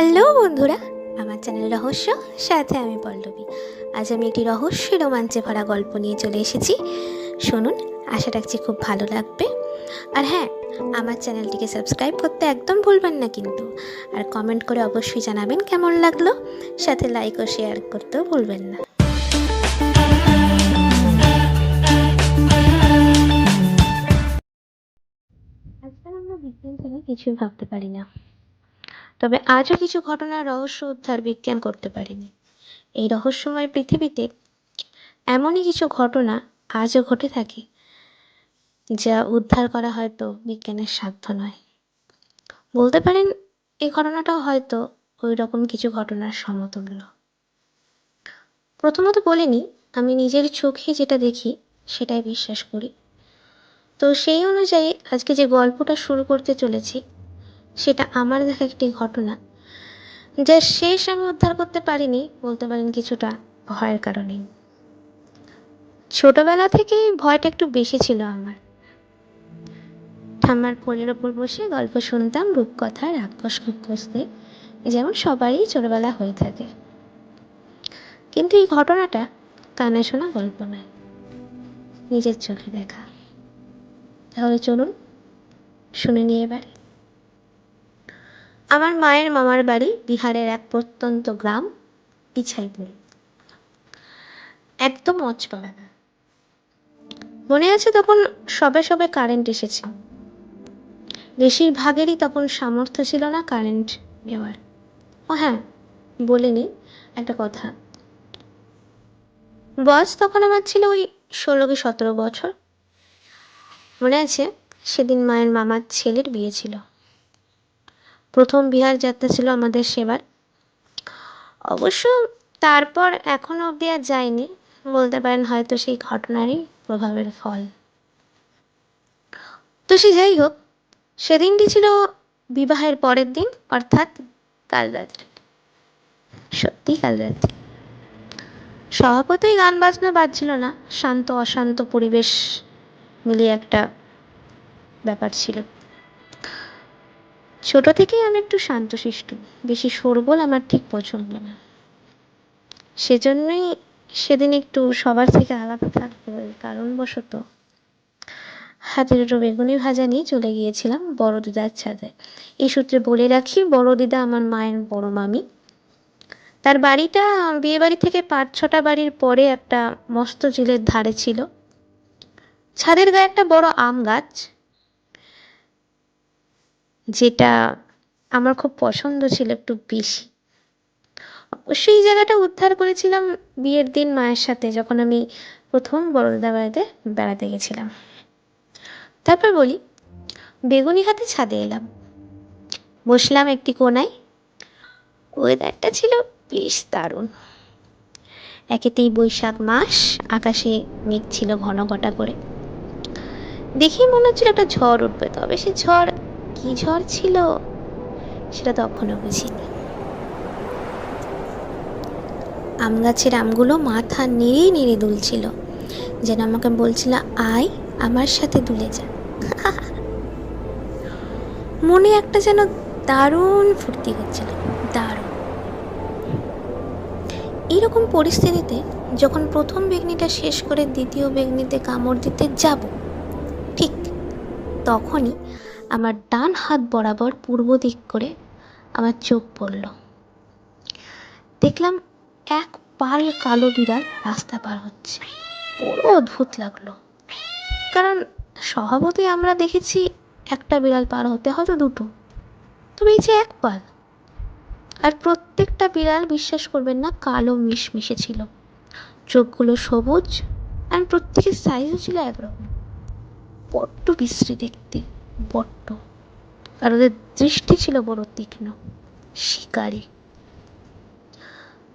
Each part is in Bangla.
হ্যালো বন্ধুরা, আমার চ্যানেল রহস্য, সাথে আমি পল্লবী। আজ আমি একটি রহস্য রোমাঞ্চে ভরা গল্প নিয়ে চলে এসেছি। শুনুন, আশা রাখছি খুব ভালো লাগবে। আর হ্যাঁ আমার চ্যানেলটিকে সাবস্ক্রাইব করতে একদম ভুলবেন না কিন্তু। আর কমেন্ট করে অবশ্যই জানাবেন কেমন লাগল। সাথে লাইক ও শেয়ার করতেও ভুলবেন না। আজকাল আমরা বিজ্ঞান ছাড়া কিছুই ভাবতে পারি না। তবে আজও কিছু ঘটনার রহস্য উদ্ধার বিজ্ঞান করতে পারেনি। এই রহস্যময় পৃথিবীতে এমনই কিছু ঘটনা আজও ঘটে থাকে, যা উদ্ধার করা হয়তো বিজ্ঞানের সাধ্য নয়। বলতে পারেন এই ঘটনাটাও হয়তো ওই রকম কিছু ঘটনার সমতুল্য। প্রথমত বলিনি আমি নিজের চোখে যেটা দেখি সেটাই বিশ্বাস করি। তো সেই অনুযায়ী আজকে যে গল্পটা শুরু করতে চলেছি সেটা আমার দেখা একটি ঘটনা। যার শেষ আমি উদ্ধার করতে পারিনি, বলতে পারেন কিছুটা ভয়ের কারণেই ছোটবেলা থেকেই ভয়টা একটু বেশি ছিল আমার। ঠাম্মার কোলের ওপর বসে গল্প শুনতাম রূপকথা রাক্ষস কুক্ষসদের, যেমন সবারই ছোটবেলা হয়ে থাকে। কিন্তু এই ঘটনাটা কানে শোনা গল্প নয়, নিজের চোখে দেখা। তাহলে চলুন, শুনে নিয়ে এবার। আমার মায়ের মামার বাড়ি বিহারের এক প্রত্যন্ত গ্রাম পিছাইপুর একদম অচপাড়া মনে আছে তখন সবে সবে কারেন্ট এসেছে। বেশিরভাগেরই তখন সামর্থ্য ছিল না কারেন্ট নেওয়ার। ও হ্যাঁ বলিনি একটা কথা। বয়স তখন আমার ছিল ওই ষোলো কি সতেরো বছর। মনে আছে সেদিন মায়ের মামার ছেলের বিয়ে ছিল। প্রথম বিহার যাত্রা ছিল আমাদের সেবার। অবশ্য তারপর এখনও অবধি আর যায়নি বলতে পারেন হয়তো সেই ঘটনারই প্রভাবের ফল। তো সে যাই হোক, সেদিনটি ছিল বিবাহের পরের দিন, অর্থাৎ কাল রাত্রি। সত্যি কাল রাত্রি। স্বভাবতই গান বাজনা বাজছিল না, শান্ত অশান্ত পরিবেশ মিলিয়ে একটা ব্যাপার ছিল। ছোট থেকেই আমি একটু শান্তশিষ্ট। বেশি শোরগোল আমার ঠিক পছন্দ না। সেজন্যই সেদিন একটু সবার থেকে আলাদা থাকতে হয়, কারণবশত হাতে দুটো বেগুনি ভাজা নিয়ে চলে গিয়েছিলাম বড় দিদার ছাদে। এই সূত্রে বলে রাখি বড় দিদা আমার মায়ের বড় মামি। তার বাড়িটা বিয়ে বাড়ি থেকে পাঁচ ছটা বাড়ির পরে একটা মস্ত ঝিলের ধারে ছিল। ছাদের গায়ে একটা বড় আম গাছ। যেটা আমার খুব পছন্দ ছিল একটু বেশি। অবশ্যই এই জায়গাটা উদ্ধার করেছিলাম বিয়ের দিন মায়ের সাথে, যখন আমি প্রথম বড়দিদা বাড়িতে বেড়াতে গেছিলাম। তারপর বলি, বেগুনি হাতে ছাদে এলাম। বসলাম একটি কোনায়। ওয়েদারটা ছিল বেশ দারুণ। একেতেই বৈশাখ মাস, আকাশে মেঘ ছিল ঘন ঘটা করে। দেখেই মনে হচ্ছিল একটা ঝড় উঠবে, তবে সে ঝড় কি ঝড় ছিল, সেটা তখনও বুঝিনি। আম গাছের আমগুলো মাথা নেড়ে নেড়ে দুলছিল, যেন আমাকে বলছিল, আয়, আমার সাথে দুলে যা। মনে একটা যেন দারুণ ফুর্তি হচ্ছিল, দারুণ। এরকম পরিস্থিতিতে যখন প্রথম বেগনিটা শেষ করে দ্বিতীয় বেগনিতে কামড় দিতে যাব, ঠিক তখনই আমার ডান হাত বরাবর পূর্ব দিক করে আমার চোখ পড়ল। দেখলাম এক পাল কালো বিড়াল রাস্তা পার হচ্ছে। বড় অদ্ভুত লাগল। কারণ স্বভাবতই আমরা দেখেছি একটা বিড়াল পার হতে হয়তো দুটো। তবে এই যে এক পাল। আর প্রত্যেকটা বিড়াল বিশ্বাস করবেন না, কালো মিশমিশে ছিল। চোখগুলো সবুজ আর প্রত্যেকের সাইজও ছিল একরকম। বড্ড বিশ্রী দেখতে। বড্ড। আর ওদের দৃষ্টি ছিল বড় তীক্ষ্ণ, শিকারী।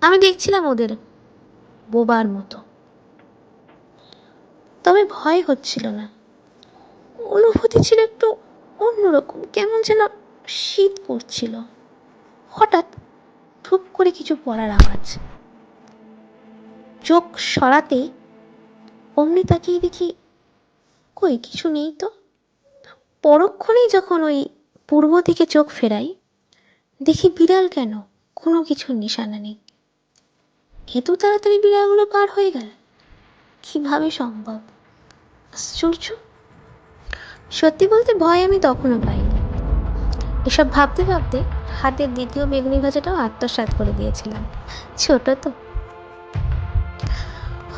আমি দেখছিলাম ওদের বোবার মতো। তবে ভয় হচ্ছিল না। অনুভূতি ছিল একটু অন্যরকম, কেমন যেন শীত পড়ছিল। হঠাৎ ধূপ করে কিছু পড়ার আওয়াজ। চোখ সরাতেই অমনি তাকিয়ে দেখি কই, কিছু নেই তো। পরক্ষণেই যখন ওই পূর্ব দিকে চোখ ফেরাই, দেখি বিড়াল কেন কোনো কিছুর নিশানা নেই। এত তাড়াতাড়ি বিড়ালগুলো পার হয়ে গেল। কীভাবে সম্ভব? আশ্চর্য। সত্যি বলতে ভয় আমি তখনও পাইনি। এসব ভাবতে ভাবতে হাতের দ্বিতীয় বেগুনি ভাজাটাও আত্মসাৎ করে দিয়েছিলাম। ছোট তো।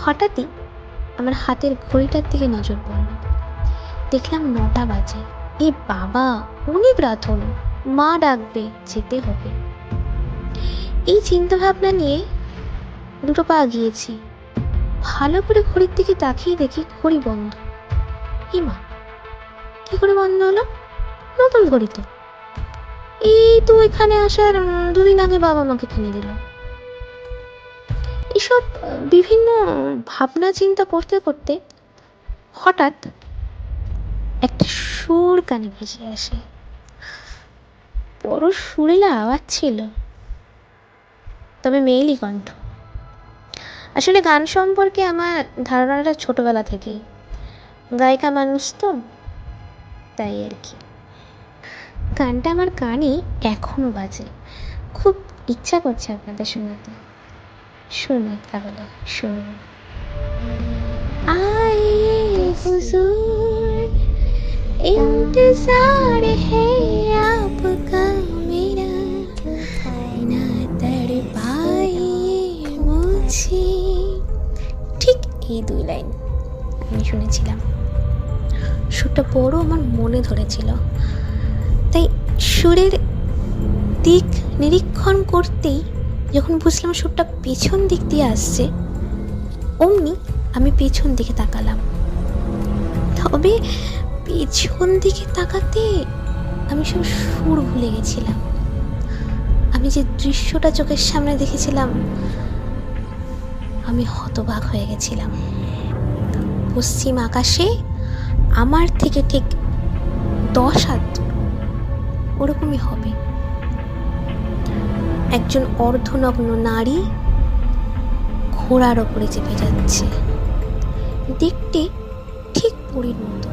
হঠাৎই আমার হাতের ঘড়িটার দিকে নজর পড়ল। দেখলাম নটা বাজে। এ বাবা রাত হলো মা ডাকবে, যেতে হবে। এই চিন্তা ভাবনা নিয়ে দুটো পা গিয়েছি। ভালো করে ঘড়ির দিকে তাকিয়ে দেখি ঘড়ি বন্ধ। কি মা, কি করে বন্ধ হলো? নতুন ঘড়ি তো। এই তো এখানে আসার দুদিন আগে বাবা আমাকে কিনে দিল। এসব বিভিন্ন ভাবনা চিন্তা করতে করতে হঠাৎ একটা সুর কানে ভেসে আসে। বড় সুরেলা আওয়াজ ছিল। তবে মেয়েলি কণ্ঠ। আসলে গান সম্পর্কে আমার ধারণাটা ছোটবেলা থেকেই। গায়িকা মানুষ তো তাই আর কি। গানটা আমার কানে এখনও বাজে। খুব ইচ্ছা করছে আপনাদের শোনাতে। শুনে তাহলে শুনুন। আই হুজুর। इंतजार है आपका मेरा ना तड़ पाइए मुझे ঠিক এই দুই লাইন আমি শুনেছিলাম সুরটা বড় আমার মনে ধরেছিল তাই সুরের দিক নিরীক্ষণ করতেই যখন বুঝলাম সুরটা পেছন দিক দিয়ে আসছে অমনি আমি পেছন দিকে তাকালাম তবে পেছন দিকে তাকাতে আমি সব সুর ভুলে গেছিলাম। আমি যে দৃশ্যটা চোখের সামনে দেখেছিলাম, আমি হতবাক হয়ে গেছিলাম। পশ্চিম আকাশে আমার থেকে ঠিক দশ হাত ওরকমই হবে। একজন অর্ধনগ্ন নারী ঘোড়ার ওপরে চেপে যাচ্ছে। দেখতে ঠিক পরীর মতো।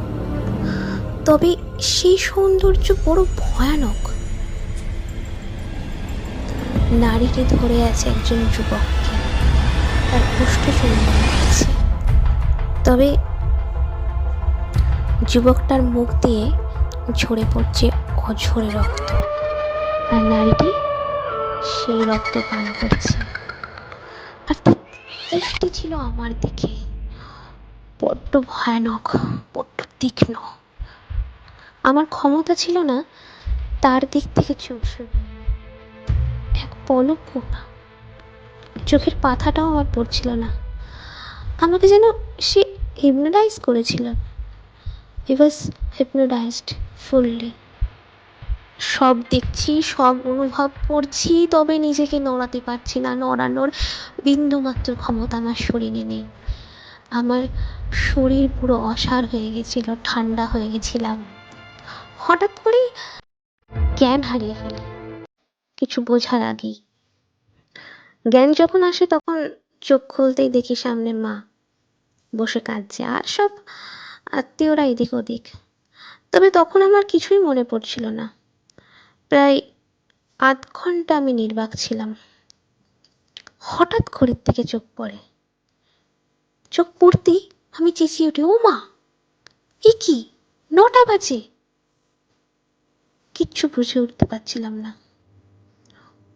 তবে সেই সৌন্দর্য বড় ভয়ানক। নারীটি ধরে আছে একজন যুবককে। তার সুন্দর আছে। তবে যুবকটার মুখ দিয়ে ঝরে পড়ছে অঝরে রক্ত। আর নারীটি সেই রক্ত পান করছে। আর দৃষ্টি ছিল আমার দিকে। বড্ড ভয়ানক, বড্ড তীক্ষ্ণ। আমার ক্ষমতা ছিল না, তার দিক থেকে চোখ সরিয়ে এক পলকও না চোখের পাথাটাও আমার পড়ছিল না। আমাকে যেন সে হিপনোটাইজ করেছিল। হি ওয়াজ হিপনোটাইজড ফুললি সব দেখছি, সব অনুভব করছি, তবে নিজেকে নড়াতে পারছি না। নড়ানোর বিন্দুমাত্র ক্ষমতা আমার শরীরে নেই। আমার শরীর পুরো অসাড় হয়ে গেছিল, ঠান্ডা হয়ে গেছিলাম। হঠাৎ করে জ্ঞান হারিয়ে ফেলি। কিছু বোঝার আগেই। জ্ঞান যখন আসে তখন চোখ খুলতেই দেখি সামনে মা বসে কাঁদছে। আর সব আত্মীয়রা এদিক ওদিক। তবে তখন আমার কিছুই মনে পড়ছিল না। প্রায় আধ ঘণ্টা আমি নির্বাক ছিলাম। হঠাৎ ঘড়ির থেকে চোখ পড়ে। চোখ পড়তেই আমি চেঁচিয়ে উঠি, ও মা, এ কি? নটা বাজে। কিচ্ছু বুঝে উঠতে পারছিলাম না।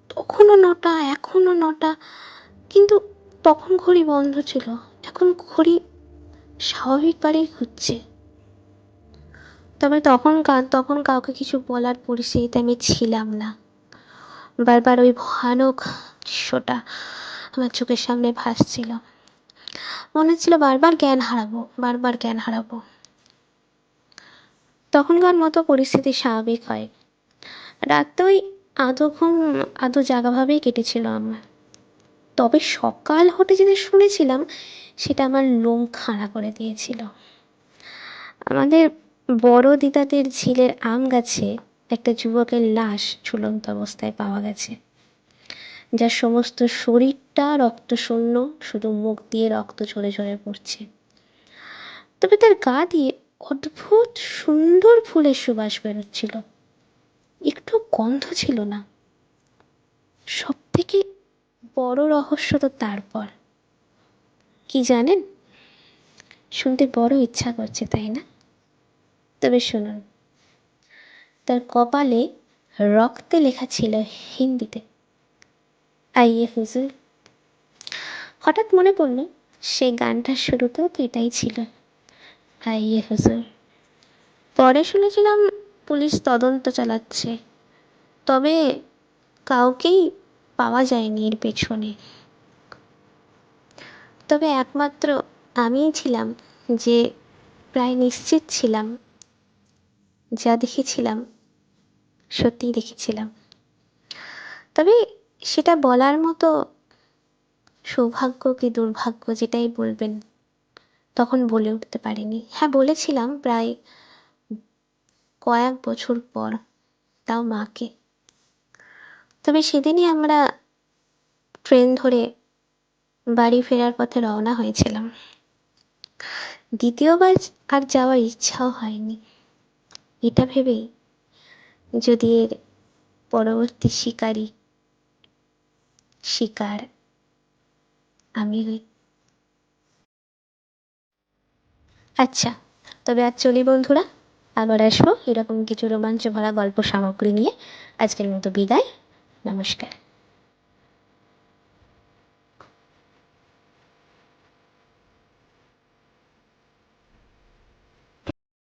তখনও নটা, এখনও নটা, কিন্তু তখন ঘড়ি বন্ধ ছিল। এখন ঘড়ি স্বাভাবিকভাবেই ঘুরছে। তবে তখন তখন কাউকে কিছু বলার পরিস্থিতিতে আমি ছিলাম না। বারবার ওই ভয়ানক দৃশ্যটা আমার চোখের সামনে ভাসছিল। মনে হচ্ছিল বারবার জ্ঞান হারাবো, বারবার জ্ঞান হারাবো। তখনকার মতো পরিস্থিতি স্বাভাবিক হয়। রাতটা ওই আদো ঘুম, আদো জাগাভাবেই কেটেছিল আমার। তবে সকাল হতে যেটা শুনেছিলাম, সেটা আমার লোম খাড়া করে দিয়েছিল। আমাদের বড় দিদাদের ঝিলের আম গাছে একটা যুবকের লাশ ঝুলন্ত অবস্থায় পাওয়া গেছে। যার সমস্ত শরীরটা রক্তশূন্য, শুধু মুখ দিয়ে রক্ত ঝরে ঝরে পড়ছে। তবে তার গা দিয়ে অদ্ভুত সুন্দর ফুলের সুবাস বেরোচ্ছিল। একটু গন্ধ ছিল না। সব থেকে বড় রহস্য তো তারপর। কি জানেন? শুনতে বড় ইচ্ছা করছে, তাই না? তবে শুনুন, তার কপালে রক্তে লেখা ছিল হিন্দিতে। আইয়ে হুজুর। হঠাৎ মনে পড়ল সেই গানটার শুরুতেও তো এটাই ছিল। আইয়ে হুজুর। পরে শুনেছিলাম পুলিশ তদন্ত চালাচ্ছে। তবে কাউকেই পাওয়া যায়নি এর পেছনে। তবে একমাত্র আমিই ছিলাম যে প্রায় নিশ্চিত ছিলাম, যা দেখেছিলাম, সত্যিই দেখেছিলাম। তবে সেটা বলার মতো সৌভাগ্য কি দুর্ভাগ্য, যেটাই বলবেন। তখন বলে উঠতে পারিনি। হ্যাঁ বলেছিলাম প্রায় কয়েক বছর পর, তাও মাকে। তবে সেদিনই আমরা ট্রেন ধরে বাড়ি ফেরার পথে রওনা হয়েছিলাম। দ্বিতীয়বার আর যাওয়ার ইচ্ছাও হয়নি। এটা ভেবেই যদি এর পরবর্তী শিকারী, শিকার আমি হই আচ্ছা তবে আজ চলি বন্ধুরা। আবার আসব এরকম কিছু রোমাঞ্চ ভরা গল্প সামগ্রী নিয়ে। আজকের মতো বিদায়। নমস্কার।